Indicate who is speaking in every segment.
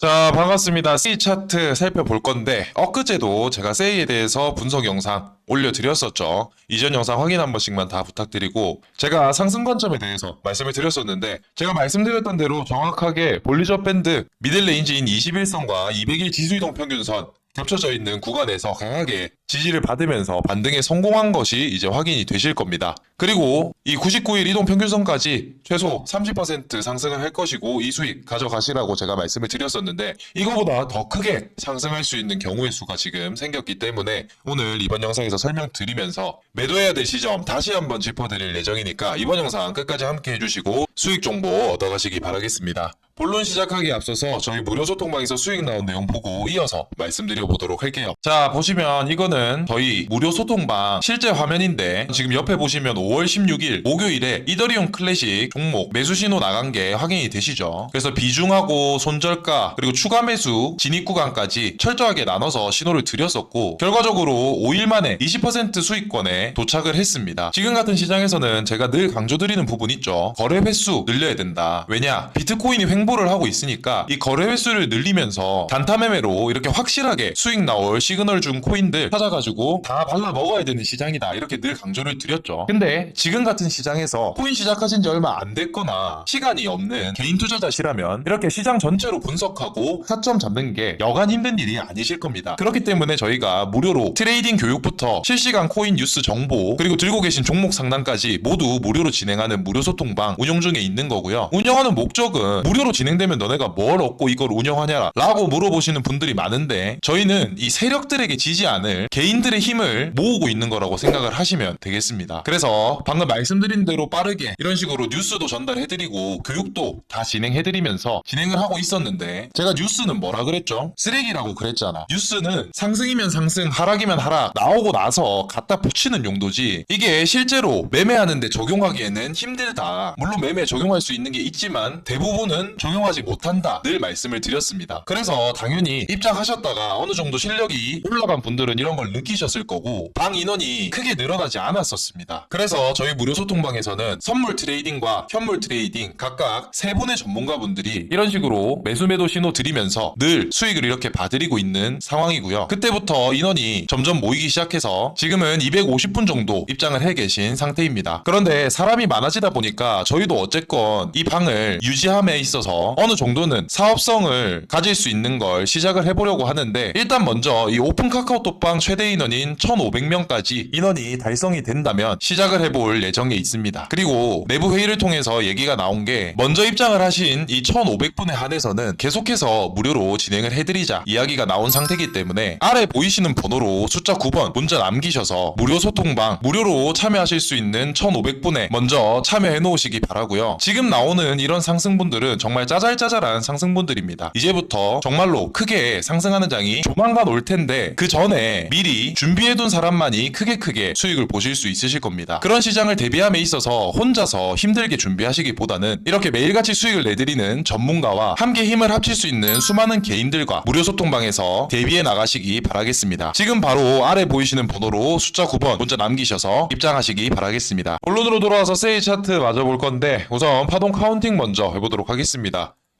Speaker 1: 자, 반갑습니다. 세이 차트 살펴볼 건데, 엊그제도 제가 세이에 대해서 분석 영상 올려드렸었죠. 이전 영상 확인 한 번씩만 다 부탁드리고, 제가 상승 관점에 대해서 말씀을 드렸었는데, 제가 말씀드렸던 대로 정확하게 볼리저 밴드 미들레인지인 21선과 200일 지수이동 평균선 겹쳐져 있는 구간에서 강하게 지지를 받으면서 반등에 성공한 것이 이제 확인이 되실 겁니다. 그리고 이 99일 이동 평균선까지 최소 30% 상승을 할 것이고 이 수익 가져가시라고 제가 말씀을 드렸었는데 이거보다 더 크게 상승할 수 있는 경우의 수가 지금 생겼기 때문에 오늘 이번 영상에서 설명드리면서 매도해야 될 시점 다시 한번 짚어드릴 예정이니까 이번 영상 끝까지 함께 해주시고 수익 정보 얻어가시기 바라겠습니다. 본론 시작하기에 앞서서 저희 무료 소통방에서 수익 나온 내용 보고 이어서 말씀드려 보도록 할게요. 자, 보시면 이거는 저희 무료 소통방 실제 화면인데 지금 옆에 보시면 5월 16일 목요일에 이더리움 클래식 종목 매수 신호 나간 게 확인이 되시죠. 그래서 비중하고 손절가 그리고 추가 매수 진입 구간까지 철저하게 나눠서 신호를 드렸었고 결과적으로 5일 만에 20% 수익권에 도착을 했습니다. 지금 같은 시장에서는 제가 늘 강조드리는 부분 있죠. 거래 횟수 늘려야 된다. 왜냐? 비트코인이 횡보 를 하고 있으니까 이 거래 횟수를 늘리면서 단타 매매로 이렇게 확실하게 수익 나올 시그널 준 코인들 찾아가지고 다 발라 먹어야 되는 시장이다. 이렇게 늘 강조를 드렸죠. 근데 지금 같은 시장에서 코인 시작하신 지 얼마 안 됐거나 시간이 없는 개인 투자자시라면 이렇게 시장 전체로 분석하고 타점 잡는 게 여간 힘든 일이 아니실 겁니다. 그렇기 때문에 저희가 무료로 트레이딩 교육부터 실시간 코인 뉴스 정보 그리고 들고 계신 종목 상담까지 모두 무료로 진행하는 무료 소통방 운영 중에 있는 거고요. 운영하는 목적은 무료로 진행되면 너네가 뭘 얻고 이걸 운영하냐 라고 물어보시는 분들이 많은데 저희는 이 세력들에게 지지 않을 개인들의 힘을 모으고 있는 거라고 생각을 하시면 되겠습니다. 그래서 방금 말씀드린 대로 빠르게 이런 식으로 뉴스도 전달해드리고 교육도 다 진행해드리면서 진행을 하고 있었는데 제가 뉴스는 뭐라 그랬죠? 쓰레기라고 그랬잖아. 뉴스는 상승이면 상승, 하락이면 하락 나오고 나서 갖다 붙이는 용도지 이게 실제로 매매하는데 적용하기에는 힘들다. 물론 매매에 적용할 수 있는 게 있지만 대부분은 적용하지 못한다. 늘 말씀을 드렸습니다. 그래서 당연히 입장하셨다가 어느 정도 실력이 올라간 분들은 이런 걸 느끼셨을 거고 방 인원이 크게 늘어나지 않았었습니다. 그래서 저희 무료 소통방에서는 선물 트레이딩과 현물 트레이딩 각각 세 분의 전문가분들이 이런 식으로 매수 매도 신호 드리면서 늘 수익을 이렇게 봐드리고 있는 상황이고요. 그때부터 인원이 점점 모이기 시작해서 지금은 250분 정도 입장을 해 계신 상태입니다. 그런데 사람이 많아지다 보니까 저희도 어쨌건 이 방을 유지함에 있어서 어느 정도는 사업성을 가질 수 있는 걸 시작을 해보려고 하는데 일단 먼저 이 오픈 카카오톡방 최대 인원인 1,500명까지 인원이 달성이 된다면 시작을 해볼 예정에 있습니다. 그리고 내부 회의를 통해서 얘기가 나온 게 먼저 입장을 하신 이 1,500분에 한해서는 계속해서 무료로 진행을 해드리자 이야기가 나온 상태이기 때문에 아래 보이시는 번호로 숫자 9번 문자 남기셔서 무료 소통방 무료로 참여하실 수 있는 1,500분에 먼저 참여해 놓으시기 바라고요. 지금 나오는 이런 상승분들은 정말 짜잘짜잘한 상승분들입니다. 이제부터 정말로 크게 상승하는 장이 조만간 올 텐데 그 전에 미리 준비해둔 사람만이 크게 크게 수익을 보실 수 있으실 겁니다. 그런 시장을 대비함에 있어서 혼자서 힘들게 준비하시기보다는 이렇게 매일같이 수익을 내드리는 전문가와 함께 힘을 합칠 수 있는 수많은 개인들과 무료 소통방에서 대비해 나가시기 바라겠습니다. 지금 바로 아래 보이시는 번호로 숫자 9번 문자 남기셔서 입장하시기 바라겠습니다. 본론으로 돌아와서 세이 차트 마저 볼 건데 우선 파동 카운팅 먼저 해보도록 하겠습니다.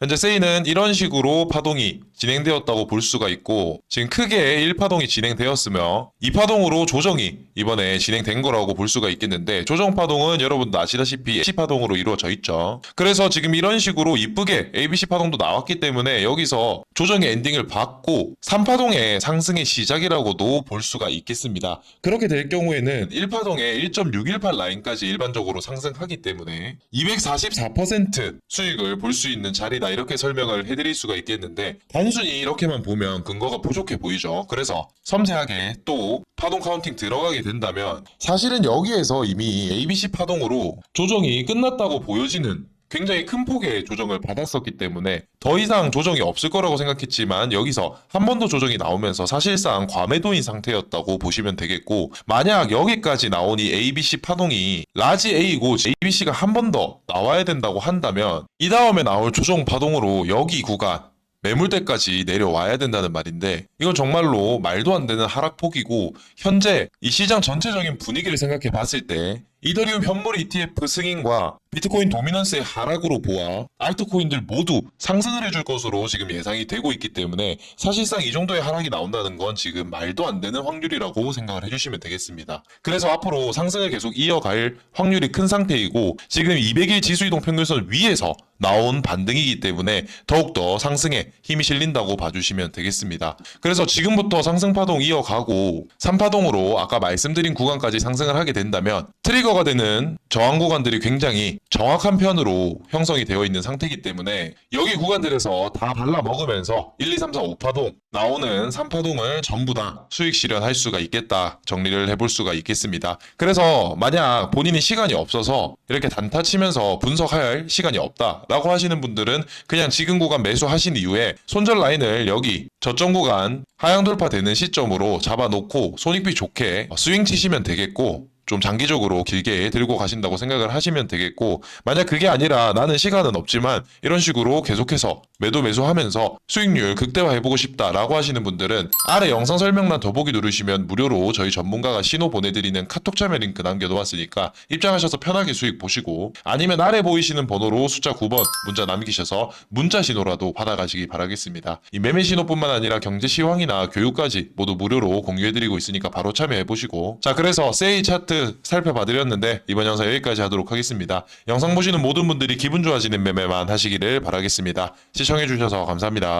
Speaker 1: 현재 세이는 이런 식으로 파동이 진행되었다고 볼 수가 있고 지금 크게 1파동이 진행되었으며 2파동으로 조정이 이번에 진행된 거라고 볼 수가 있겠는데 조정 파동은 여러분도 아시다시피 ABC 파동으로 이루어져 있죠. 그래서 지금 이런 식으로 이쁘게 ABC 파동도 나왔기 때문에 여기서 조정의 엔딩을 받고 3파동의 상승의 시작이라고도 볼 수가 있겠습니다. 그렇게 될 경우에는 1파동의 1.618 라인까지 일반적으로 상승하기 때문에 244% 수익을 볼 수 있는 자리다 이렇게 설명을 해드릴 수가 있겠는데 단 순히 이렇게만 보면 근거가 부족해 보이죠. 그래서 섬세하게 또 파동 카운팅 들어가게 된다면 사실은 여기에서 이미 ABC 파동으로 조정이 끝났다고 보여지는 굉장히 큰 폭의 조정을 받았었기 때문에 더 이상 조정이 없을 거라고 생각했지만 여기서 한 번 더 조정이 나오면서 사실상 과매도인 상태였다고 보시면 되겠고 만약 여기까지 나온 이 ABC 파동이 라지 A고 ABC가 한 번 더 나와야 된다고 한다면 이 다음에 나올 조정 파동으로 여기 구간 매물대까지 내려와야 된다는 말인데 이건 정말로 말도 안 되는 하락폭이고 현재 이 시장 전체적인 분위기를 생각해 봤을 때 이더리움 현물 ETF 승인과 비트코인 도미넌스의 하락으로 보아 알트코인들 모두 상승을 해줄 것으로 지금 예상이 되고 있기 때문에 사실상 이 정도의 하락이 나온다는 건 지금 말도 안 되는 확률이라고 생각을 해주시면 되겠습니다. 그래서 앞으로 상승을 계속 이어갈 확률이 큰 상태이고 지금 200일 지수이동 평균선 위에서 나온 반등이기 때문에 더욱더 상승에 힘이 실린다고 봐주시면 되겠습니다. 그래서 지금부터 상승 파동 이어가고 3파동으로 아까 말씀드린 구간까지 상승을 하게 된다면 트리거 가 되는 저항 구간들이 굉장히 정확한 편으로 형성이 되어 있는 상태이기 때문에 여기 구간들에서 다 발라 먹으면서 1, 2, 3, 4, 5파동 나오는 3파동을 전부 다 수익 실현할 수가 있겠다 정리를 해볼 수가 있겠습니다. 그래서 만약 본인이 시간이 없어서 이렇게 단타 치면서 분석할 시간이 없다라고 하시는 분들은 그냥 지금 구간 매수하신 이후에 손절 라인을 여기 저점 구간 하향 돌파되는 시점으로 잡아놓고 손익비 좋게 스윙 치시면 되겠고 좀 장기적으로 길게 들고 가신다고 생각을 하시면 되겠고 만약 그게 아니라 나는 시간은 없지만 이런 식으로 계속해서 매도 매수하면서 수익률 극대화해보고 싶다라고 하시는 분들은 아래 영상 설명란 더보기 누르시면 무료로 저희 전문가가 신호 보내드리는 카톡 참여 링크 남겨놓았으니까 입장하셔서 편하게 수익 보시고 아니면 아래 보이시는 번호로 숫자 9번 문자 남기셔서 문자 신호라도 받아가시기 바라겠습니다. 이 매매 신호뿐만 아니라 경제 시황이나 교육까지 모두 무료로 공유해드리고 있으니까 바로 참여해보시고 자 그래서 세이 차트 살펴봐드렸는데 이번 영상 여기까지 하도록 하겠습니다. 영상 보시는 모든 분들이 기분 좋아지는 매매만 하시기를 바라겠습니다. 시청해주셔서 감사합니다.